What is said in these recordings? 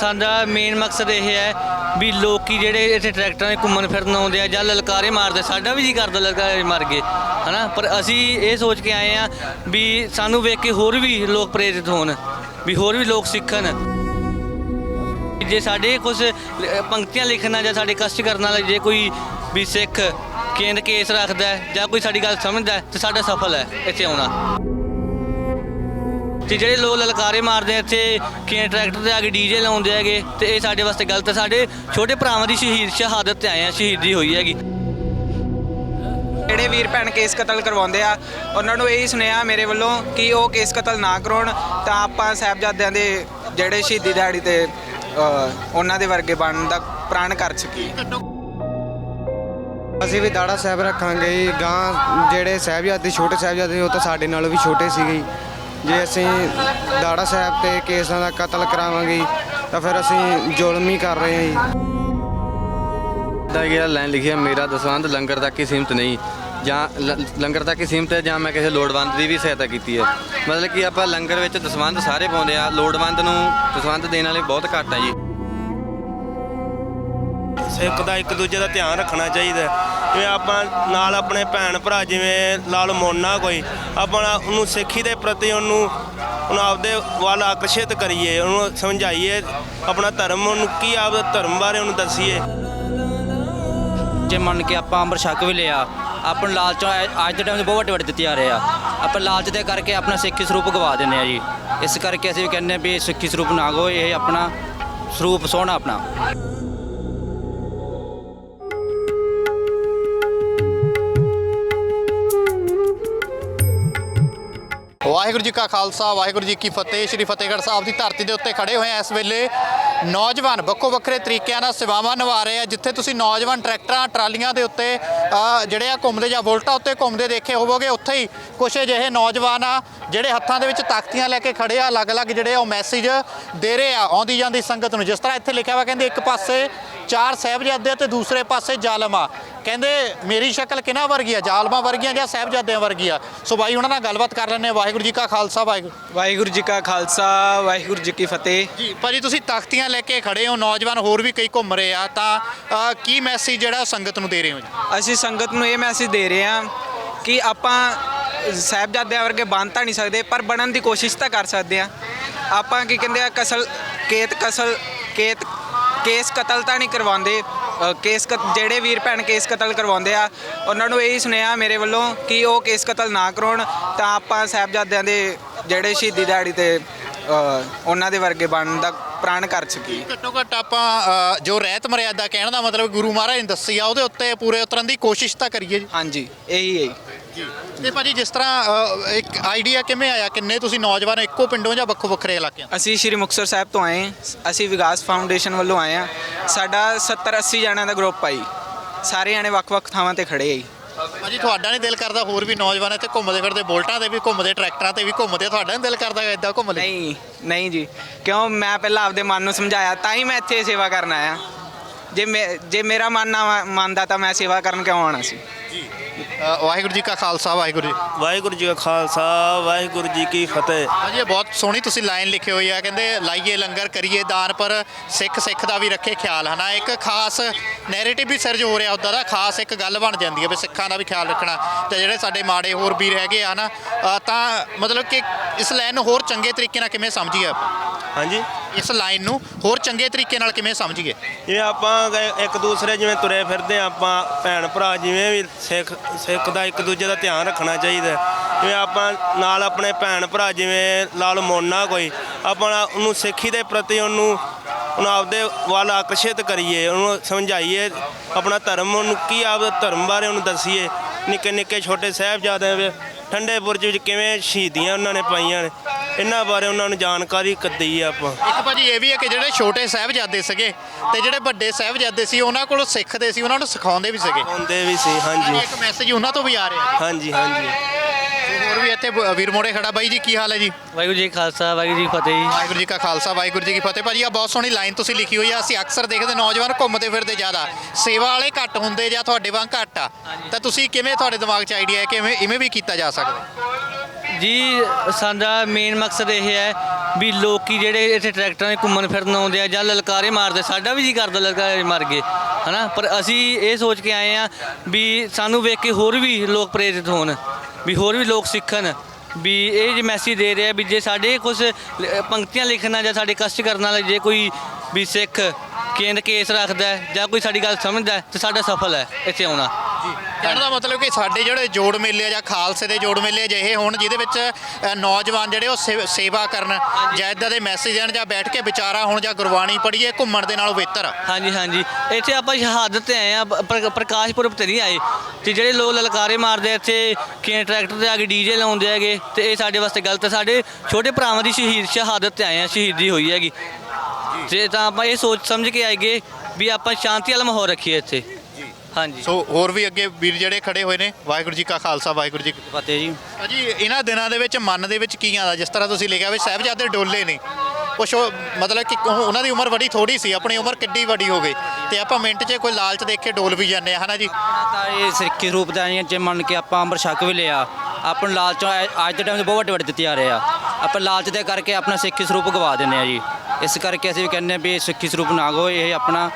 ਸਾਡਾ ਮੇਨ ਮਕਸਦ ਇਹ ਹੈ ਵੀ ਲੋਕੀ ਜਿਹੜੇ ਇੱਥੇ ਟਰੈਕਟਰਾਂ 'ਤੇ ਘੁੰਮਣ ਫਿਰਨ ਆਉਂਦੇ ਆ ਜਾਂ ਲਲਕਾਰੇ ਮਾਰਦੇ, ਸਾਡਾ ਵੀ ਜੀ ਕਰਦਾ ਲਲਕਾਰੇ ਮਾਰ ਗਏ ਹਨਾ? ਪਰ ਅਸੀਂ ਇਹ ਸੋਚ ਕੇ ਆਏ ਆ ਵੀ ਸਾਨੂੰ ਵੇਖ ਕੇ ਹੋਰ ਵੀ ਲੋਕ ਪ੍ਰੇਰਿਤ ਹੋਣ, ਵੀ ਹੋਰ ਵੀ ਲੋਕ ਸਿੱਖਣ। ਜੇ ਸਾਡੇ ਕੁਝ ਪੰਕਤੀਆਂ ਲਿਖਣਾ ਜਾਂ ਸਾਡੇ ਕਸ਼ਟ ਕਰਨ ਵਾਲੇ ਜੇ ਕੋਈ ਵੀ ਸਿੱਖ ਕੇਂਦ ਕੇਸ ਰੱਖਦਾ ਜਾਂ ਕੋਈ ਸਾਡੀ ਗੱਲ ਸਮਝਦਾ ਹੈ ਤੇ ਸਾਡਾ ਸਫਲ ਹੈ ਇੱਥੇ ਆਉਣਾ। ਤੇ ਜਿਹੜੇ ਲੋਕ ਲਲਕਾਰੇ ਮਾਰਦੇ ਆ ਇੱਥੇ ਕਿ ਟਰੈਕਟਰ ਤੇ ਆ ਕੇ ਡੀਜੇ ਲਾਉਂਦੇ ਹੈਗੇ ਤੇ ਇਹ ਸਾਡੇ ਵਾਸਤੇ ਗਲਤ ਹੈ ਸਾਡੇ ਛੋਟੇ ਭਰਾਵਾਂ ਦੀ ਸ਼ਹੀਦ ਸ਼ਹਾਦਤ ਤੇ ਆਏ ਆ ਸ਼ਹੀਦੀ ਹੋਈ ਹੈਗੀ। ਜਿਹੜੇ ਵੀਰ ਭੈਣ ਕੇਸ ਕਤਲ ਕਰਵਾਉਂਦੇ ਆ ਉਹਨਾਂ ਨੂੰ ਇਹੀ ਸੁਨੇਹਾ ਮੇਰੇ ਵੱਲੋਂ ਕਿ ਉਹ ਕੇਸ ਕਤਲ ਨਾ ਕਰਾਉਣ ਤਾਂ ਆਪਾਂ ਸਾਹਿਬਜ਼ਾਦਿਆਂ ਦੇ ਜਿਹੜੇ ਸ਼ਹੀਦੀ ਦਿਹਾੜੀ ਤੇ ਉਹਨਾਂ ਦੇ ਵਰਗੇ ਬਣਨ ਦਾ ਪ੍ਰਾਣ ਕਰ ਸਕੀਏ। ਅਸੀਂ ਵੀ ਦਾੜਾ ਸਾਹਿਬ ਰੱਖਾਂਗੇ ਗਾਂ ਜਿਹੜੇ ਸਾਹਿਬਜ਼ਾਦੇ ਛੋਟੇ ਸਾਹਿਬਜ਼ਾਦੇ ਉਹ ਤਾਂ ਸਾਡੇ ਨਾਲੋਂ ਵੀ ਛੋਟੇ ਸੀਗੇ ਜੇ ਅਸੀਂ ਦਾੜਾ ਸਾਹਿਬ ਤੇ ਕੇਸਾਂ ਦਾ ਕਤਲ ਕਰਾਵਾਂਗੇ ਤਾਂ ਫਿਰ ਅਸੀਂ ਜ਼ੁਲਮ ਹੀ ਕਰ ਰਹੇ ਹਾਂ ਜੀ। ਦਾ ਜਿਹੜਾ ਲਾਈਨ ਲਿਖੀ ਹੈ, ਮੇਰਾ ਦਸਵੰਧ ਲੰਗਰ ਤੱਕ ਹੀ ਸੀਮਤ ਨਹੀਂ ਜਾਂ ਲ- ਲੰਗਰ ਤੱਕ ਹੀ ਸੀਮਤ ਹੈ ਜਾਂ ਮੈਂ ਕਿਸੇ ਲੋੜਵੰਦ ਦੀ ਵੀ ਸਹਾਇਤਾ ਕੀਤੀ ਹੈ? ਮਤਲਬ ਕਿ ਆਪਾਂ ਲੰਗਰ ਵਿੱਚ ਦਸਵੰਧ ਸਾਰੇ ਪਾਉਂਦੇ ਆ ਲੋੜਵੰਦ ਨੂੰ ਦਸਵੰਧ ਦੇਣ ਵਾਲੇ ਬਹੁਤ ਘੱਟ ਆ ਜੀ। ਸਿੱਖ ਦਾ ਇੱਕ ਦੂਜੇ ਦਾ ਧਿਆਨ ਰੱਖਣਾ ਚਾਹੀਦਾ ਜਿਵੇਂ ਆਪਾਂ ਨਾਲ ਆਪਣੇ ਭੈਣ ਭਰਾ, ਜਿਵੇਂ ਲਾਲ ਮੋਨਾ ਕੋਈ, ਆਪਾਂ ਉਹਨੂੰ ਸਿੱਖੀ ਦੇ ਪ੍ਰਤੀ ਉਹਨੂੰ ਉਹਨੂੰ ਆਪਦੇ ਵੱਲ ਆਕਰਸ਼ਿਤ ਕਰੀਏ, ਉਹਨੂੰ ਸਮਝਾਈਏ, ਆਪਣਾ ਧਰਮ, ਉਹਨੂੰ ਕੀ ਆਪਦੇ ਧਰਮ ਬਾਰੇ ਉਹਨੂੰ ਦੱਸੀਏ। ਜੇ ਮੰਨ ਕੇ ਆਪਾਂ ਅੰਮ੍ਰਿਤ ਛਕ ਵੀ ਲਿਆ, ਆਪਾਂ ਲਾਲਚ ਅੱਜ ਦੇ ਟਾਈਮ 'ਚ ਬਹੁਤ ਵੱਡੇ ਵੱਡੇ ਦਿੱਤੇ ਜਾ ਰਹੇ ਆ। ਆਪਾਂ ਲਾਲਚ ਦੇ ਕਰਕੇ ਆਪਣਾ ਸਿੱਖੀ ਸਰੂਪ ਗਵਾ ਦਿੰਦੇ ਆ ਜੀ। ਇਸ ਕਰਕੇ ਅਸੀਂ ਵੀ ਕਹਿੰਦੇ ਹਾਂ ਵੀ ਸਿੱਖੀ ਸਰੂਪ ਨਾ ਗੋ ਇਹ ਆਪਣਾ ਸਰੂਪ ਸੋਹਣਾ ਆਪਣਾ। ਵਾਹਿਗੁਰੂ ਜੀ ਕਾ ਖਾਲਸਾ, ਵਾਹਿਗੁਰੂ ਜੀ ਕੀ ਫਤਿਹ, ਸ੍ਰੀ ਫਤਿਹਗੜ੍ਹ ਸਾਹਿਬ ਦੀ ਧਰਤੀ ਦੇ ਉੱਤੇ ਖੜੇ ਹੋਏ ਆ ਇਸ ਵੇਲੇ ਨੌਜਵਾਨ ਵੱਖੋ ਵੱਖਰੇ ਤਰੀਕਿਆਂ ਨਾਲ ਸੇਵਾਵਾਂ ਨਿਭਾ ਰਹੇ ਆ, ਜਿੱਥੇ ਤੁਸੀਂ ਨੌਜਵਾਨ ਟਰੈਕਟਰਾਂ, ਟਰਾਲੀਆਂ ਦੇ ਉੱਤੇ ਜਿਹੜੇ ਆ ਘੁੰਮਦੇ ਜਾਂ ਬੁਲਟਾਂ ਉੱਤੇ ਘੁੰਮਦੇ ਦੇਖੇ ਹੋਵੋਗੇ, ਉੱਥੇ ਹੀ ਕੁਛ ਅਜਿਹੇ ਨੌਜਵਾਨ ਆ, ਜਿਹੜੇ ਹੱਥਾਂ ਦੇ ਵਿੱਚ ਤਾਕਤੀਆਂ ਲੈ ਕੇ ਖੜੇ ਆ, ਅਲੱਗ-ਅਲੱਗ ਜਿਹੜੇ ਆ ਉਹ ਮੈਸੇਜ ਦੇ ਰਹੇ ਆ, ਆਉਂਦੀ ਜਾਂਦੀ ਸੰਗਤ ਨੂੰ। ਜਿਸ ਤਰ੍ਹਾਂ ਇੱਥੇ ਲਿਖਿਆ ਹੋਇਆ ਕਹਿੰਦੇ ਇੱਕ ਪਾਸੇ ਚਾਰ ਸਾਹਿਬਜ਼ਾਦੇ ਤੇ ਦੂਸਰੇ ਪਾਸੇ ਜ਼ਾਲਮ। ਆ ਕਹਿੰਦੇ ਮੇਰੀ ਸ਼ਕਲ ਕਿਹਨਾਂ ਵਰਗੀ ਆ? ਜ਼ਾਲਮਾਂ ਵਰਗੀਆਂ ਜਾਂ ਸਾਹਿਬਜ਼ਾਦਿਆਂ ਵਰਗੀ ਆ? ਸੋ ਬਾਈ ਉਹਨਾਂ ਨਾਲ ਗੱਲਬਾਤ ਕਰ ਆ ਵਾਹਿਗੁਰੂ ਜੀ ਕਾ ਖਾਲਸਾ ਵਾਹਿਗੁਰੂ ਵਾਹਿਗੁਰੂ ਜੀ ਕਾ ਖਾਲਸਾ ਵਾਹਿਗੁਰੂ ਜੀ ਕੀ ਫਤਿਹ। ਜੀ ਭਾਜੀ ਤੁਸੀਂ ਤਖਤੀਆਂ ਲੈ ਕੇ ਖੜੇ ਹੋ ਨੌਜਵਾਨ ਹੋਰ ਵੀ ਕਈ ਘੁੰਮ ਰਹੇ ਆ। ਤਾਂ ਅ, ਕੀ ਮੈਸੇਜ ਜਿਹੜਾ ਸੰਗਤ ਨੂੰ ਦੇ ਰਹੇ ਹੋ ਜੀ? ਅਸੀਂ ਸੰਗਤ ਨੂੰ ਇਹ ਮੈਸੇਜ ਦੇ ਰਹੇ ਹਾਂ ਕਿ ਆਪਾਂ ਸਾਹਿਬਜ਼ਾਦਿਆਂ ਵਰਗੇ ਬਣ ਤਾਂ ਨਹੀਂ ਸਕਦੇ ਪਰ ਬਣਨ ਦੀ ਕੋਸ਼ਿਸ਼ ਤਾਂ ਕਰ ਸਕਦੇ ਆ ਆਪਾਂ ਕੀ ਕਹਿੰਦੇ ਆ ਕਸਲ ਕੇਤ ਕਸਲ ਕੇਤ ਕੇਸ ਕਤਲ ਤਾਂ ਨਹੀਂ ਕਰਵਾਉਂਦੇ ਅ, ਕੇਸ ਕਤ- ਜਿਹੜੇ ਵੀਰ ਭੈਣ ਕੇਸ ਕਤਲ ਕਰਵਾਉਂਦੇ ਆ ਉਹਨਾਂ ਨੂੰ ਇਹੀ ਸੁਨੇਹਾ ਮੇਰੇ ਵੱਲੋਂ ਕਿ ਉਹ ਕੇਸ ਕਤਲ ਨਾ ਕਰਾਉਣ ਤਾਂ ਆਪਾਂ ਸਾਹਿਬਜ਼ਾਦਿਆਂ ਦੇ ਜਿਹੜੇ ਸ਼ਹੀਦੀ ਦਿਹਾੜੀ ਤੇ ਅ, ਉਹਨਾਂ ਦੇ ਵਰਗੇ ਬਣਨ ਦਾ ਪ੍ਰਾਣ ਕਰ ਸਕੀਏ ਘੱਟੋ ਘੱਟ ਆਪਾਂ ਅ, ਜੋ ਰਹਿਤ ਮਰਿਆਦਾ ਕਹਿਣ ਦਾ ਮਤਲਬ ਗੁਰੂ ਮਹਾਰਾਜ ਨੇ ਦੱਸੀ ਆ ਉਹਦੇ ਉੱਤੇ ਪੂਰੇ ਉਤਰਨ ਦੀ ਕੋਸ਼ਿਸ਼ ਤਾਂ ਕਰੀਏ ਜੀ। ਹਾਂਜੀ ਇਹੀ ਹੈ। ਜੀ। ਤੇ ਭਾਜੀ ਜਿਸ ਤਰ੍ਹਾਂ ਅ, ਇੱਕ ਆਈਡੀਆ ਕਿਵੇਂ ਆਇਆ? ਕਿੰਨੇ ਤੁਸੀਂ ਨੌਜਵਾਨ ਇੱਕੋ ਪਿੰਡੋਂ ਜਾਂ ਵੱਖੋ ਵੱਖਰੇ ਇਲਾਕਿਆਂ ਤੋਂ? ਅਸੀਂ ਸ਼੍ਰੀ ਮੁਕਤਸਰ ਸਾਹਿਬ ਤੋਂ ਆਏ ਹਾਂ। ਅਸੀਂ ਵਿਕਾਸ ਫਾਊਂਡੇਸ਼ਨ ਵੱਲੋਂ ਆਏ ਆ ਸਾਡਾ 70 80 ਜਣਿਆਂ ਦਾ ਗਰੁੱਪ ਆਈ। ਸਾਰੇ ਜਣੇ ਵੱਖ-ਵੱਖ ਥਾਵਾਂ ਤੇ ਖੜੇ ਆ ਜੀ ਭਾਜੀ ਤੁਹਾਡਾ ਨਹੀਂ ਦਿਲ ਕਰਦਾ ਹੋਰ ਵੀ ਨੌਜਵਾਨ ਇੱਥੇ ਘੁੰਮਦੇ ਫਿਰਦੇ ਬੁਲਟਾਂ ਤੇ ਵੀ ਘੁੰਮਦੇ ਟਰੈਕਟਰਾਂ ਤੇ ਵੀ ਘੁੰਮਦੇ ਤੁਹਾਡਾ ਨਹੀਂ ਦਿਲ ਕਰਦਾ ਇਦਾਂ ਘੁੰਮ ਲੈ ਨਹੀਂ ਨਹੀਂ ਜੀ ਕਿਉਂ ਮੈਂ ਪਹਿਲਾਂ ਆਪਦੇ ਮਨ ਨੂੰ ਸਮਝਾਇਆ ਤਾਂ ਹੀ ਮੈਂ ਇੱਥੇ ਸੇਵਾ ਕਰਨ ਆਇਆ। ਜੇ ਮੇ- ਜੇ ਮੇਰਾ ਮਨ ਨਾ ਮੰਨਦਾ ਤਾਂ ਮੈਂ ਸੇਵਾ ਕਰਨ ਕਿਉਂ ਆਉਣਾ ਸੀ? ਅ, ਵਾਹਿਗੁਰੂ ਜੀ ਕਾ ਖਾਲਸਾ ਵਾਹਿਗੁਰੂ ਜੀ ਵਾਹਿਗੁਰੂ ਜੀ ਕਾ ਖਾਲਸਾ ਵਾਹਿਗੁਰੂ ਜੀ ਕੀ ਫਤਿਹ। ਭਾਜੀ ਇਹ ਬਹੁਤ ਸੋਹਣੀ ਤੁਸੀਂ ਲਾਈਨ ਲਿਖੀ ਹੋਈ ਆ ਕਹਿੰਦੇ ਲਾਈਏ ਲੰਗਰ ਕਰੀਏ ਦਾਨ ਪਰ ਸਿੱਖ ਸਿੱਖ ਦਾ ਵੀ ਰੱਖੇ ਖਿਆਲ ਹਨਾ? ਇੱਕ ਖਾਸ ਨੈਰੇਟਿਵ ਵੀ ਸਰਜ ਹੋ ਰਿਹਾ ਉਦਾਂ ਦਾ ਖਾਸ ਇੱਕ ਗੱਲ ਬਣ ਜਾਂਦੀ ਹੈ ਵੀ ਸਿੱਖਾਂ ਦਾ ਵੀ ਖਿਆਲ ਰੱਖਣਾ ਤੇ ਜਿਹੜੇ ਸਾਡੇ ਮਾੜੇ ਹੋਰ ਵੀਰ ਹੈਗੇ ਆ ਨਾ ਅ, ਤਾਂ ਮਤਲਬ ਕਿ ਇਸ ਲਾਈਨ ਨੂੰ ਹੋਰ ਚੰਗੇ ਤਰੀਕੇ ਨਾਲ ਕਿਵੇਂ ਸਮਝੀਏ ਆਪਾਂ? ਹਾਂਜੀ? ਇਸ ਲਾਈਨ ਨੂੰ ਹੋਰ ਚੰਗੇ ਤਰੀਕੇ ਨਾਲ ਕਿਵੇਂ ਸਮਝੀਏ? ਜਿਵੇਂ ਆਪਾਂ ਗਏ ਇੱਕ ਦੂਸਰੇ ਜਿਵੇਂ ਤੁਰੇ ਫਿਰਦੇ ਹਾਂ ਆਪਾਂ ਭੈਣ ਭਰਾ ਜਿਵੇਂ ਵੀ ਸਿੱਖ ਸਿੱਖ ਦਾ ਇੱਕ ਦੂਜੇ ਦਾ ਧਿਆਨ ਰੱਖਣਾ ਚਾਹੀਦਾ ਹੈ। ਜਿਵੇਂ ਆਪਾਂ ਨਾਲ ਆਪਣੇ ਭੈਣ ਭਰਾ ਜਿਵੇਂ ਲਾਲ ਮੋਨਾ ਕੋਈ, ਆਪਾਂ ਉਹਨੂੰ ਸਿੱਖੀ ਦੇ ਪ੍ਰਤੀ ਉਹਨੂੰ ਉਹਨੂੰ ਆਪਦੇ ਵੱਲ ਆਕਰਸ਼ਿਤ ਕਰੀਏ, ਉਹਨੂੰ ਸਮਝਾਈਏ, ਆਪਣਾ ਧਰਮ ਉਹਨੂੰ ਕੀ ਆਪਦੇ ਧਰਮ ਬਾਰੇ ਉਹਨੂੰ ਦੱਸੀਏ। ਨਿੱਕੇ ਨਿੱਕੇ ਛੋਟੇ ਸਾਹਿਬਜ਼ਾਦਿਆਂ ਵੇ ਠੰਡੇ ਬੁਰਜ ਵਿੱਚ ਕਿਵੇਂ ਸ਼ਹੀਦੀਆਂ ਉਹਨਾਂ ਨੇ ਪਾਈਆਂ ਨੇ। ਇਹਨਾਂ ਬਾਰੇ ਉਹਨਾਂ ਨੂੰ ਜਾਣਕਾਰੀ ਕੱਦੀ ਆਪਾਂ। ਇੱਕ ਭਾਜੀ ਇਹ ਵੀ ਹੈ ਕਿ ਜਿਹੜੇ ਛੋਟੇ ਸਾਹਿਬਜ਼ਾਦੇ ਸੀਗੇ ਤੇ ਜਿਹੜੇ ਵੱਡੇ ਸਾਹਿਬਜ਼ਾਦੇ ਸੀ ਉਹਨਾਂ ਕੋਲੋਂ ਸਿੱਖਦੇ ਸੀ ਉਹਨਾਂ ਨੂੰ ਸਿਖਾਉਂਦੇ ਵੀ ਸੀਗੇ। ਆਉਂਦੇ ਵੀ ਸੀ ਹਾਂਜੀ। ਇੱਕ ਮੈਸੇਜ ਉਹਨਾਂ ਤੋਂ ਵੀ ਆ ਰਿਹਾ। ਹਾਂਜੀ ਹਾਂਜੀ। ਹੋਰ ਵੀ ਇੱਥੇ ਬ- ਵੀਰ ਮੋੜੇ ਖੜਾ। ਬਾਈ ਜੀ ਕੀ ਹਾਲ ਹੈ ਜੀ? ਵਾਹਿਗੁਰੂ ਜੀ ਕਾ ਖਾਲਸਾ ਵਾਹਿਗੁਰੂ ਜੀ ਕੀ ਫਤਿਹ ਜੀ। ਵਾਹਿਗੁਰੂ ਜੀ ਕਾ ਖਾਲਸਾ ਵਾਹਿਗੁਰੂ ਜੀ ਕੀ ਫਤਿਹ। ਭਾਜੀ ਆ ਬਹੁਤ ਸੋਹਣੀ ਲਾਈਨ ਤੁਸੀਂ ਲਿਖੀ ਹੋਈ ਆ। ਅਸੀਂ ਅਕਸਰ ਦੇਖਦੇ ਨੌਜਵਾਨ ਘੁੰਮਦੇ ਫਿਰਦੇ ਜ਼ਿਆਦਾ। ਸੇਵਾ ਵਾਲੇ ਘੱਟ ਹੁੰਦੇ ਜਾਂ ਤੁਹਾਡੇ ਵਾਂਗ ਘੱਟ ਆ। ਤਾਂ ਤੁਸੀਂ ਕਿਵੇਂ ਤੁਹਾਡੇ ਦਿਮਾਗ 'ਚ ਆਈਡੀਆ ਹੈ? ਕਿ ਇਵੇਂ ਇਵੇਂ ਵੀ ਕੀਤਾ ਜਾ ਸਕਦਾ? ਜੀ, ਸਾਡਾ ਮੇਨ ਮਕਸਦ ਇਹ ਹੈ ਵੀ ਲੋਕੀ ਜਿਹੜੇ ਇੱਥੇ ਟਰੈਕਟਰਾਂ 'ਤੇ ਘੁੰਮਣ ਫਿਰਨ ਆਉਂਦੇ ਆ ਜਾਂ ਲਲਕਾਰੇ ਮਾਰਦੇ, ਸਾਡਾ ਵੀ ਜੀ ਕਰਦਾ ਲਲਕਾਰੇ ਮਾਰ ਗਏ ਹਨਾ? ਪਰ ਅਸੀਂ ਇਹ ਸੋਚ ਕੇ ਆਏ ਆ ਵੀ ਸਾਨੂੰ ਵੇਖ ਕੇ ਹੋਰ ਵੀ ਲੋਕ ਪ੍ਰੇਰਿਤ ਹੋਣ, ਵੀ ਹੋਰ ਵੀ ਲੋਕ ਸਿੱਖਣ, ਵੀ ਇਹ ਜੇ ਮੈਸੇਜ ਦੇ ਰਿਹਾ ਵੀ ਜੇ ਸਾਡੇ ਕੁਝ ਪੰਕਤੀਆਂ ਲਿਖਣਾ ਜਾਂ ਸਾਡੇ ਕਸ਼ਟ ਕਰਨ ਵਾਲੇ ਜੇ ਕੋਈ ਵੀ ਸਿੱਖ ਕੇਂਦ ਕੇਸ ਰੱਖਦਾ ਜਾਂ ਕੋਈ ਸਾਡੀ ਗੱਲ ਸਮਝਦਾ ਹੈ ਤੇ ਸਾਡਾ ਸਫਲ ਹੈ ਇੱਥੇ ਆਉਣਾ। ਕਹਿਣ ਦਾ ਮਤਲਬ ਕਿ ਸਾਡੇ ਜਿਹੜੇ ਜੋੜ ਮੇਲੇ ਆ ਜਾਂ ਖਾਲਸੇ ਦੇ ਜੋੜ ਮੇਲੇ ਅਜਿਹੇ ਹੋਣ ਜਿਹਦੇ ਵਿੱਚ ਅ, ਨੌਜਵਾਨ ਜਿਹੜੇ ਉਹ ਸੇ- ਸੇਵਾ ਕਰਨ ਜਾਂ ਇਦਾਂ ਦੇ ਮੈਸੇਜ ਦੇਣ ਜਾਂ ਬੈਠ ਕੇ ਵਿਚਾਰਾ ਹੋਣ ਜਾਂ ਗੁਰਬਾਣੀ ਪੜ੍ਹੀਏ ਘੁੰਮਣ ਦੇ ਨਾਲੋਂ ਬਿਹਤਰ। ਆ ਹਾਂਜੀ ਹਾਂਜੀ। ਇੱਥੇ ਆਪਾਂ ਸ਼ਹਾਦਤ ਤੇ ਆਏ ਆ ਪ੍ਰਕਾਸ਼ ਪੁਰਬ ਤੇ ਨਹੀਂ ਆਏ। ਤੇ ਜਿਹੜੇ ਲੋਕ ਲਲਕਾਰੇ ਮਾਰਦੇ ਆ ਇੱਥੇ ਕਿ ਟਰੈਕਟਰ ਤੇ ਆ ਕੇ ਡੀਜੇ ਲਾਉਂਦੇ ਹੈਗੇ ਤੇ ਇਹ ਸਾਡੇ ਵਾਸਤੇ ਗਲਤ ਹੈ ਸਾਡੇ ਛੋਟੇ ਭਰਾਵਾਂ ਦੀ ਸ਼ਹੀਦ ਸ਼ਹਾਦਤ ਤੇ ਆਏ ਆ ਸ਼ਹੀਦੀ ਹੋਈ ਹੈਗੀ। ਤੇ ਤਾਂ ਆਪਾਂ ਇਹ ਸੋਚ ਸਮਝ ਕੇ ਆਏਗੇ ਵੀ ਆਪਾਂ ਸ਼ਾਂਤੀ ਵਾਲਾ ਮਾਹੌਲ ਰੱਖੀਏ ਇੱਥੇ। ਹਾਂਜੀ। ਸੋ ਹੋਰ ਵੀ ਅੱਗੇ ਵੀਰ ਜਿਹੜੇ ਖੜੇ ਹੋਏ ਨੇ ਵਾਹਿਗੁਰੂ ਜੀ ਕਾ ਖਾਲਸਾ ਵਾਹਿਗੁਰੂ ਜੀ ਕੀ ਫਤਿਹ। ਜੀ। ਭਾਜੀ ਇਹਨਾਂ ਦਿਨਾਂ ਦੇ ਵਿੱਚ ਮਨ ਦੇ ਵਿੱਚ ਕੀ ਆਉਂਦਾ? ਜਿਸ ਤਰ੍ਹਾਂ ਤੁਸੀਂ ਲਿਖਿਆ ਵੀ ਸਾਹਿਬਜ਼ਾਦੇ ਡੋਲੇ ਨੇ। ਕੁਛ ਉਹ ਮਤਲਬ ਕਿ ਉਹ- ਉਹਨਾਂ ਦੀ ਉਮਰ ਬੜੀ ਥੋੜੀ ਸੀ ਆਪਣੀ ਉਮਰ ਕਿੱਡੀ ਵੱਡੀ ਹੋ ਗਈ ਤੇ ਆਪਾਂ ਮਿੰਟ 'ਚ ਕੋਈ ਲਾਲਚ ਦੇਖ ਕੇ ਡੋਲ ਵੀ ਜਾਂਦੇ ਆ ਹਨਾ ਜੀ? ਤਾਂ ਇਹ ਸਿੱਖੀ ਰੂਪ ਦਾ ਨਹੀਂ ਹੈ, ਜੇ ਮੰਨ ਕੇ ਆਪਾਂ ਅੰਮ੍ਰਿਤ ਛਕ ਵੀ ਲਿਆ ਆਪਾਂ ਨੂੰ ਲਾਲਚ ਅੱਜ ਦੇ ਟਾਈਮ 'ਚ ਬਹੁਤ ਵੱਡੇ ਵੱਡੇ ਦਿੱਤੇ ਜਾ ਰਹੇ ਆ। ਆਪਾਂ ਲਾਲਚ ਦੇ ਕਰਕੇ ਆਪਣਾ ਸਿੱਖੀ ਸਰੂਪ ਗਵਾ ਦਿੰਦੇ ਆ ਜੀ। ਇਸ ਕਰਕੇ ਅਸੀਂ ਵੀ ਕਹਿੰਦੇ ਹਾਂ ਵੀ ਸਿੱਖੀ ਸਰੂਪ ਨਾ ਗੋ ਇਹ ਆਪਣਾ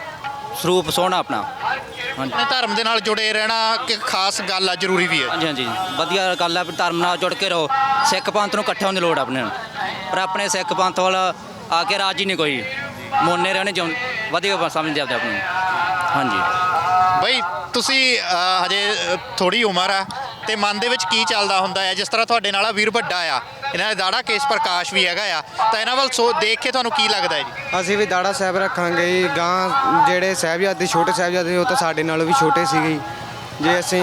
ਸਰੂਪ ਸੋਹਣਾ ਆਪਣਾ। ਹਾਂਜੀ ਆਪਣੇ ਧਰਮ ਦੇ ਨਾਲ ਜੁੜੇ ਰਹਿਣਾ ਕਿ ਖਾਸ ਗੱਲ ਆ ਜ਼ਰੂਰੀ ਵੀ ਹੈ। ਹਾਂਜੀ ਹਾਂਜੀ। ਵਧੀਆ ਗੱਲ ਹੈ ਵੀ ਧਰਮ ਨਾਲ ਜੁੜ ਕੇ ਰਹੋ। ਸਿੱਖ ਪੰਥ ਨੂੰ ਇਕੱਠੇ ਹੋਣ ਦੀ ਲੋੜ ਆ ਆਪਣੇ ਨੂੰ ਪਰ ਆਪਣੇ ਸਿੱਖ ਪੰਥ ਵੱਲ ਆ ਕੇ ਰਾਜੀ ਨਹੀਂ ਕੋਈ। ਮੋਨੇ ਰਹਿਣੇ ਚਾਹੁੰ ਵਧੀਆ ਸਮਝਦੇ ਆਪਦੇ ਆਪ ਨੂੰ। ਹਾਂਜੀ। ਬਈ ਤੁਸੀਂ ਅਹ, ਹਜੇ ਥੋੜੀ ਉਮਰ ਆ। ਤੇ ਮਨ ਦੇ ਵਿੱਚ ਕੀ ਚੱਲਦਾ ਹੁੰਦਾ ਹੈ? ਜਿਸ ਤਰ੍ਹਾਂ ਤੁਹਾਡੇ ਨਾਲ ਆ ਵੀਰ ਵੱਡਾ ਆ, ਇਹਨਾਂ ਦਾ ਦਾੜਾ ਕੇਸ ਪ੍ਰਕਾਸ਼ ਵੀ ਹੈਗਾ ਆ। ਤਾਂ ਇਹਨਾਂ ਵੱਲ ਸੋ ਦੇਖ ਕੇ ਤੁਹਾਨੂੰ ਕੀ ਲੱਗਦਾ ਹੈ ਜੀ? ਅਸੀਂ ਵੀ ਦਾੜਾ ਸਾਹਿਬ ਰੱਖਾਂਗੇ ਜੀ। ਗਾਂ ਜਿਹੜੇ ਸਾਹਿਬਜ਼ਾਦੇ, ਛੋਟੇ ਸਾਹਿਬਜ਼ਾਦੇ, ਉਹ ਤਾਂ ਸਾਡੇ ਨਾਲੋਂ ਵੀ ਛੋਟੇ ਸੀਗੇ ਜੇ। ਅਸੀਂ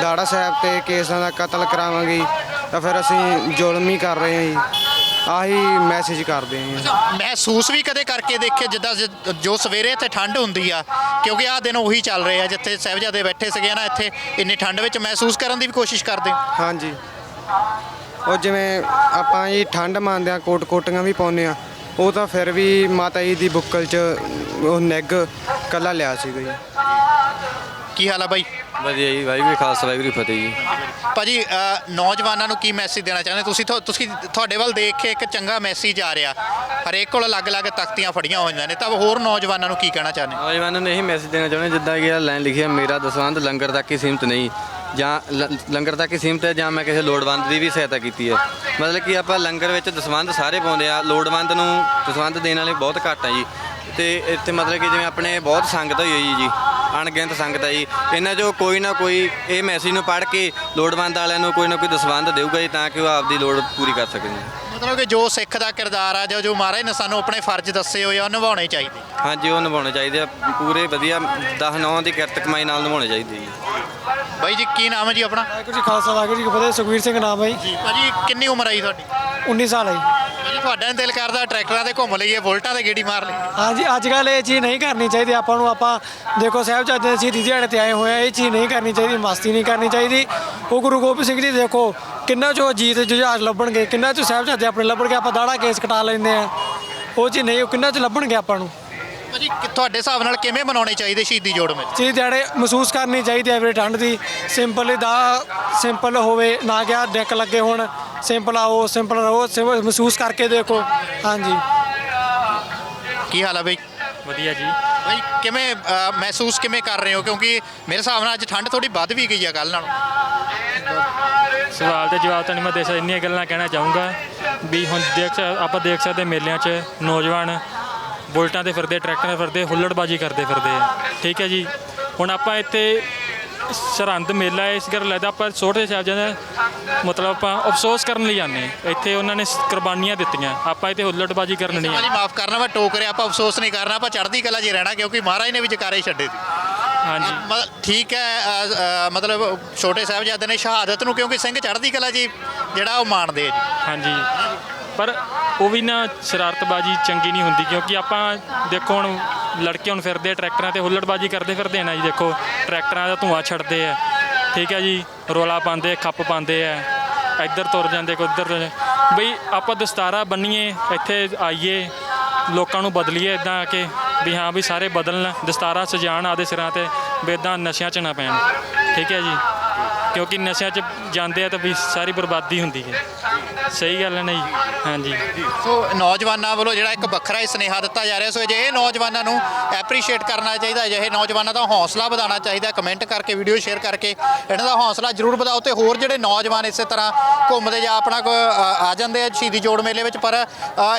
ਦਾੜਾ ਸਾਹਿਬ ਤੇ ਕੇਸਾਂ ਦਾ ਕਤਲ ਕਰਾਵਾਂਗੇ ਤਾਂ ਫਿਰ ਅਸੀਂ ਜ਼ੁਲਮ ਹੀ ਕਰ ਰਹੇ ਹਾਂ ਜੀ। ਆਹੀ ਮੈਸੇਜ ਕਰਦੇ ਜੀ ਮਹਿਸੂਸ ਵੀ ਕਦੇ ਕਰਕੇ ਦੇਖੇ ਜਿੱਦਾਂ ਜ- ਜੋ ਸਵੇਰੇ ਇੱਥੇ ਠੰਡ ਹੁੰਦੀ ਆ ਕਿਉਂਕਿ ਆਹ ਦਿਨ ਉਹੀ ਚੱਲ ਰਹੇ ਆ ਜਿੱਥੇ ਸਾਹਿਬਜ਼ਾਦੇ ਬੈਠੇ ਸੀਗੇ ਨਾ ਇੱਥੇ ਇੰਨੀ ਠੰਡ ਵਿੱਚ ਮਹਿਸੂਸ ਕਰਨ ਦੀ ਵੀ ਕੋਸ਼ਿਸ਼ ਕਰਦੇ। ਹੋ? ਹਾਂਜੀ। ਉਹ ਜਿਵੇਂ ਆਪਾਂ ਜੀ ਠੰਡ ਮੰਨਦੇ ਆ ਕੋਟ ਕੋਟੀਆਂ ਵੀ ਪਾਉਂਦੇ ਆ ਉਹ ਤਾਂ ਫਿਰ ਵੀ ਮਾਤਾ ਜੀ ਦੀ ਬੁੱਕਲ 'ਚ ਉਹ ਨਿੱਗ ਕੱਲਾ ਲਿਆ ਸੀਗਾ ਜੀ ਕੀ ਹਾਲ ਆ ਬਾਈ? ਵਧੀਆ ਜੀ ਵਾਹਿਗੁਰੂ ਜੀ ਖਾਲਸਾ ਵਾਹਿਗੁਰੂ ਜੀ ਫਤਿਹ ਜੀ। ਭਾਜੀ ਅਹ, ਨੌਜਵਾਨਾਂ ਨੂੰ ਕੀ ਮੈਸੇਜ ਦੇਣਾ ਚਾਹੁੰਦੇ? ਤੁਸੀਂ ਤੁਹਾ- ਤੁਸੀਂ ਤੁਹਾਡੇ ਵੱਲ ਦੇਖ ਕੇ ਇੱਕ ਚੰਗਾ ਮੈਸੇਜ ਆ ਰਿਹਾ। ਹਰੇਕ ਕੋਲ ਅਲੱਗ-ਅਲੱਗ ਤਖਤੀਆਂ ਫੜੀਆਂ ਹੋਈਆਂ ਨੇ ਤਾਂ ਹੋਰ ਨੌਜਵਾਨਾਂ ਨੂੰ ਕੀ ਕਹਿਣਾ ਚਾਹੁੰਦੇ? ਨੌਜਵਾਨਾਂ ਨੂੰ ਇਹੀ ਮੈਸੇਜ ਦੇਣਾ ਚਾਹੁੰਦੇ ਜਿੱਦਾਂ ਕਿ ਇਹ ਲਾਈਨ ਲਿਖੀ ਹੈ ਮੇਰਾ ਦਸਵੰਧ ਲੰਗਰ ਤੱਕ ਹੀ ਸੀਮਤ ਨਹੀਂ ਜਾਂ ਲ- ਲੰਗਰ ਤੱਕ ਹੀ ਸੀਮਤ ਹੈ ਜਾਂ ਮੈਂ ਕਿਸੇ ਲੋੜਵੰਦ ਦੀ ਵੀ ਸਹਾਇਤਾ ਕੀਤੀ ਹੈ। ਮਤਲਬ ਕਿ ਆਪਾਂ ਲੰਗਰ ਵਿੱਚ ਦਸਵੰਧ ਸਾਰੇ ਪਾਉਂਦੇ ਆ ਲੋੜਵੰਦ ਨੂੰ ਦਸਵੰਧ ਦੇਣ ਵਾਲੇ ਬਹੁਤ ਘੱਟ ਆ ਜੀ। ਤੇ ਇੱਥੇ ਮਤਲਬ ਕਿ ਜਿਵੇਂ ਆਪਣੇ ਬਹੁਤ ਸੰਗਤ ਹੋਈ ਹੋਈ ਜੀ ਅਣਗਿਣਤ ਸੰਗਤ ਆ ਜੀ। ਇਹਨਾਂ 'ਚੋਂ ਕੋਈ ਨਾ ਕੋਈ ਇਹ ਮੈਸੇਜ ਨੂੰ ਪੜ੍ਹ ਕੇ ਲੋੜਵੰਦ ਵਾਲਿਆਂ ਨੂੰ ਕੋਈ ਨਾ ਕੋਈ ਦਸਵੰਧ ਦੇਊਗਾ ਜੀ ਤਾਂ ਕਿ ਉਹ ਆਪਦੀ ਲੋੜ ਪੂਰੀ ਕਰ ਸਕਣ ਮਤਲਬ ਕਿ ਜੋ ਸਿੱਖ ਦਾ ਕਿਰਦਾਰ ਆ ਜਾਂ ਜੋ ਮਹਾਰਾਜ ਨੇ ਸਾਨੂੰ ਆਪਣੇ ਫਰਜ਼ ਦੱਸੇ ਹੋਏ ਆ ਉਹ ਨਿਭਾਉਣੇ ਚਾਹੀਦੇ। ਹਾਂਜੀ ਉਹ ਨਿਭਾਉਣੇ ਚਾਹੀਦੇ ਆ। ਪੂਰੇ ਵਧੀਆ 10 9 ਦੀ ਕਿਰਤ ਕਮਾਈ ਨਾਲ ਨਿਭਾਉਣੇ ਚਾਹੀਦੇ ਜੀ। ਬਾਈ ਜੀ ਕੀ ਨਾਮ ਹੈ ਜੀ ਆਪਣਾ? ਵਾਹਿਗੁਰੂ ਜੀ ਖਾਲਸਾ ਵਾਹਿਗੁਰੂ ਜੀ ਕੀ ਫਤਿਹ ਸੁਖਵੀਰ ਸਿੰਘ ਨਾਮ ਹੈ ਜੀ। ਜੀ ਭਾਜੀ ਕਿੰਨੀ ਉਮਰ ਆਈ ਤੁਹਾਡੀ? 19 ਸਾਲ ਹੈ ਜੀ। ਭਾਜੀ ਤੁਹਾਡਾ ਦਿਲ ਕਰਦਾ ਟਰੈਕਟਰਾਂ ਤੇ ਘੁੰਮ ਲਈਏ ਬੁਲਟਾਂ ਤੇ ਗੇੜੀ ਮਾਰ ਲਈਏ? ਹਾਂਜੀ ਅੱਜ ਕੱਲ ਇਹ ਚੀਜ਼ ਨਹੀਂ ਕਰਨੀ ਚਾਹੀਦੀ। ਆਪਾਂ ਨੂੰ ਆਪਾਂ ਦੇਖੋ ਸਾਹਿਬਜ਼ਾਦੇ ਦੇ ਸ਼ਹੀਦੀ ਦਿਹਾੜੇ ਤੇ ਆਏ ਹੋਏ ਆ ਇਹ ਚੀਜ਼ ਨਹੀਂ ਕਰਨੀ ਚਾਹੀਦੀ ਮਸਤੀ ਨਹੀਂ ਕਰਨੀ ਚਾਹੀਦੀ। ਉਹ ਗੁਰੂ ਗੋਬਿੰਦ ਸਿੰਘ ਜੀ ਦੇਖੋ ਕਿੰਨਾ ਚੋ ਜੀਤ ਜੁਝਾਰ ਲੱਭਣਗੇ ਕਿੰਨਾ ਚੋ ਸਾਹਿਬਜ਼ਾਦੇ ਆਪਣੇ ਲੱਭਣਗੇ ਆਪਾਂ ਦਾੜਾ ਕੇਸ ਕਟਾ ਲੈਂਦੇ ਆ। ਉਹ ਚੀਜ਼ ਨਹੀਂ ਉਹ ਕਿੰਨਾ ਚ ਲੱਭਣਗੇ ਆਪਾਂ ਨੂੰ? ਭਾਜੀ ਕਿ- ਤੁਹਾਡੇ ਹਿਸਾਬ ਨਾਲ ਕਿਵੇਂ ਮਨਾਉਣੇ ਚਾਹੀਦੇ ਸ਼ਹੀਦੀ ਜੋੜ ਮੇਲੇ? ਚੀਜ਼ ਦਿਹਾੜੇ ਮਹਿਸੂਸ ਕਰਨੀ ਚਾਹੀਦੀ ਹੈ ਠੰਡ ਦੀ। ਸਿੰਪਲ ਦਾ ਸਿੰਪਲ ਹੋਵੇ ਨਾ ਕਿ ਆਹ ਡੈਕ ਲੱਗੇ ਹੋਣ। ਸਿੰਪਲ ਆਓ ਸਿੰਪਲ ਰਹੋ ਸਿੰਪਲ ਮਹਿਸੂਸ ਕਰਕੇ ਦੇਖੋ। ਹਾਂਜੀ। ਕੀ ਹਾਲ ਆ ਬਈ? ਵਧੀਆ ਜੀ। ਭਾਈ ਕਿਵੇਂ ਮਹਿਸੂਸ ਕਿਵੇਂ ਕਰ ਰਹੇ ਹੋ? ਕਿਉਂਕਿ ਮੇਰੇ ਹਿਸਾਬ ਨਾਲ ਅੱਜ ਠੰਡ ਥੋੜੀ ਵੱਧ ਵੀ ਗਈ ਆ ਕੱਲ ਨਾਲੋਂ। ਸਵਾਲ ਦੇ ਜਵਾਬ ਤਾਂ ਨਹੀਂ ਮੈਂ ਦੇ ਸਕਦਾ ਇੰਨੀਆਂ ਗੱਲਾਂ ਕਹਿਣਾ ਚਾਹੂੰਗਾ ਵੀ ਹੁਣ ਦੇਖ ਸਕ- ਆਪਾਂ ਦੇਖ ਸਕਦੇ ਮੇਲਿਆਂ 'ਚ ਨੌਜਵਾਨ ਬੁਲਟਾਂ ਤੇ ਫਿਰਦੇ ਟਰੈਕਟਰਾਂ ਤੇ ਫਿਰਦੇ ਹੁੱਲੜਬਾਜੀ ਕਰਦੇ ਫਿਰਦੇ ਆ। ਠੀਕ ਹੈ ਜੀ? ਹੁਣ ਆਪਾਂ ਇੱਥੇ ਸਰਹੰਦ ਮੇਲਾ ਹੈ, ਇਸ ਗੱਲ ਲੱਗਦਾ ਆਪਾਂ ਛੋਟੇ ਸਾਹਿਬਜ਼ਾਦੇ ਮਤਲਬ ਆਪਾਂ ਅਫਸੋਸ ਕਰਨ ਲਈ ਜਾਂਦੇ ਹਾਂ। ਇੱਥੇ ਉਹਨਾਂ ਨੇ ਕੁਰਬਾਨੀਆਂ ਦਿੱਤੀਆਂ। ਆਪਾਂ ਇੱਥੇ ਹੁੱਲੜਬਾਜੀ ਕਰਨ ਨਹੀਂ ਆਏ ਮਾਫ ਕਰਨਾ ਮੈਂ ਟੋਕ ਰਿਹਾ ਆਪਾਂ ਅਫਸੋਸ ਨਹੀਂ ਕਰਨਾ ਆਪਾਂ ਚੜ੍ਹਦੀ ਕਲਾ 'ਚ ਹੀ ਰਹਿਣਾ ਕਿਉਂਕਿ ਮਹਾਰਾਜ ਨੇ ਵੀ ਜਕਾਰੇ ਛੱਡੇ ਸੀ। ਹਾਂਜੀ। ਮ- ਠੀਕ ਹੈ ਅ, ਅ, ਮਤਲਬ ਛੋਟੇ ਸਾਹਿਬਜ਼ਾਦੇ ਨੇ ਸ਼ਹਾਦਤ ਨੂੰ ਕਿਉਂਕਿ ਸਿੰਘ ਚੜ੍ਹਦੀ ਕਲਾ 'ਚ ਹੀ ਜਿਹੜਾ ਉਹ ਮਾਣਦੇ ਆ ਜੀ। ਹਾਂਜੀ। ਪਰ ਉਹ ਵੀ ਨਾ ਸ਼ਰਾਰਤਬਾਜੀ ਚੰਗੀ ਨਹੀਂ ਹੁੰਦੀ ਕਿਉਂਕਿ ਆਪਾਂ ਦੇਖੋ ਹੁਣ ਲੜਕੇ ਹੁਣ ਫਿਰਦੇ ਆ ਟਰੈਕਟਰਾਂ ਤੇ, ਹੁੱਲੜਬਾਜੀ ਕਰਦੇ ਫਿਰਦੇ ਆ ਨਾ ਜੀ, ਦੇਖੋ ਟਰੈਕਟਰਾਂ ਦਾ ਧੂਆਂ ਛੱਡਦੇ ਆ। ਠੀਕ ਹੈ ਜੀ, ਰੋਲਾ ਪਾਉਂਦੇ ਖੱਪ ਪਾਉਂਦੇ ਆ, ਇੱਧਰ ਤੁਰ ਜਾਂਦੇ ਕੋਈ ਉੱਧਰ ਬਈ ਆਪਾਂ ਦਸਤਾਰਾ ਬੰਨੀਏ, ਇੱਥੇ ਆਈਏ, ਲੋਕਾਂ ਨੂੰ ਬਦਲੀਏ ਇਦਾਂ ਆ ਕੇ ਵੀ ਹਾਂ ਵੀ ਸਾਰੇ ਬਦਲਣ, ਦਸਤਾਰਾ ਸਜਾਣ ਆਦੇ ਸਿਰਾਂ ਤੇ ਵੀ ਇਦਾਂ ਨਸ਼ਿਆਂ 'ਚ ਨਾ ਪੈਣ। ਠੀਕ ਹੈ ਜੀ। ਕਿਉਂਕਿ ਨਸ਼ਿਆਂ 'ਚ ਜਾਂਦੇ ਆ ਤਾਂ ਵੀ ਸਾਰੀ ਬਰਬਾਦੀ ਹੁੰਦੀ ਹੈ। ਸਹੀ ਗੱਲ ਹੈ ਨਾ ਜੀ। ਹਾਂਜੀ। ਸੋ ਨੌਜਵਾਨਾਂ ਵੱਲੋਂ ਜਿਹੜਾ ਇੱਕ ਵੱਖਰਾ ਹੀ ਸੁਨੇਹਾ ਦਿੱਤਾ ਜਾ ਰਿਹਾ, ਸੋ ਅਜਿਹੇ ਨੌਜਵਾਨਾਂ ਨੂੰ ਐਪਰੀਸ਼ੀਏਟ ਕਰਨਾ ਚਾਹੀਦਾ, ਅਜਿਹੇ ਨੌਜਵਾਨਾਂ ਦਾ ਹੌਸਲਾ ਵਧਾਉਣਾ ਚਾਹੀਦਾ ਕਮੈਂਟ ਕਰਕੇ ਵੀਡੀਓ ਸ਼ੇਅਰ ਕਰਕੇ, ਇਹਨਾਂ ਦਾ ਹੌਸਲਾ ਜ਼ਰੂਰ ਵਧਾਓ ਤੇ ਹੋਰ ਜਿਹੜੇ ਨੌਜਵਾਨ ਇਸੇ ਤਰ੍ਹਾਂ ਘੁੰਮਦੇ ਜਾਂ ਆਪਣਾ ਕੋ- ਆ ਜਾਂਦੇ ਆ ਸ਼ਹੀਦੀ ਜੋੜ ਮੇਲੇ ਵਿੱਚ, ਪਰ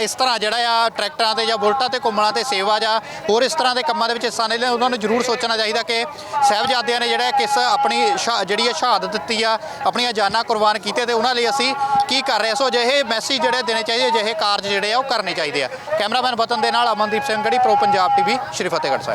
ਇਸ ਤਰ੍ਹਾਂ ਜਿਹੜਾ ਆ ਟਰੈਕਟਰਾਂ ਤੇ ਜਾਂ ਬੁਲਟਾਂ ਤੇ ਘੁੰਮਣਾ ਤੇ ਸੇਵਾ ਜਾਂ ਹੋਰ ਇਸ ਤਰ੍ਹਾਂ ਦੇ ਕੰਮਾਂ ਦੇ ਵਿੱਚ ਹਿੱਸਾ ਨਹੀਂ ਲੈਂਦੇ ਉਹਨਾਂ ਨੂੰ ਜ਼ਰੂਰ ਸੋਚਣਾ ਚਾਹੀਦਾ ਕਿ ਸਾਹਿਬਜ਼ਾਦਿਆਂ ਨੇ ਜਿਹੜਾ ਕਿਸ ਆਪਣੀ ਸ਼ਹਾ- ਜਿਹੜੀ ਹੈ ਸ਼ਹਾਦਤ ਦਿੱਤੀ ਆ, ਆਪਣੀਆਂ ਜਾਨਾਂ ਕੁਰਬਾਨ ਕੀਤੇ ਤੇ ਉਹਨਾਂ ਲਈ ਅਸੀਂ ਕੀ ਕਰ ਰਹੇ ਸੋ ਅਜਿਹੇ ਮੈਸੇਜ ਜਿਹੜੇ ਦੇਣੇ ਚਾਹੀਦੇ, ਅਜਿਹੇ ਕਾਰਜ ਜਿਹੜੇ ਆ, ਉਹ ਕਰਨੇ ਚਾਹੀਦੇ ਆ। ਕੈਮਰਾਮੈਨ ਵਤਨ ਦੇ ਨਾਲ ਅਮਨਦੀਪ ਸਿੰਘ ਗੜੀ ਪ੍ਰੋ ਪੰਜਾਬ ਟੀਵੀ ਸ਼੍ਰੀ ਫਤਿਹਗੜ੍ਹ ਸਾਹਿਬ।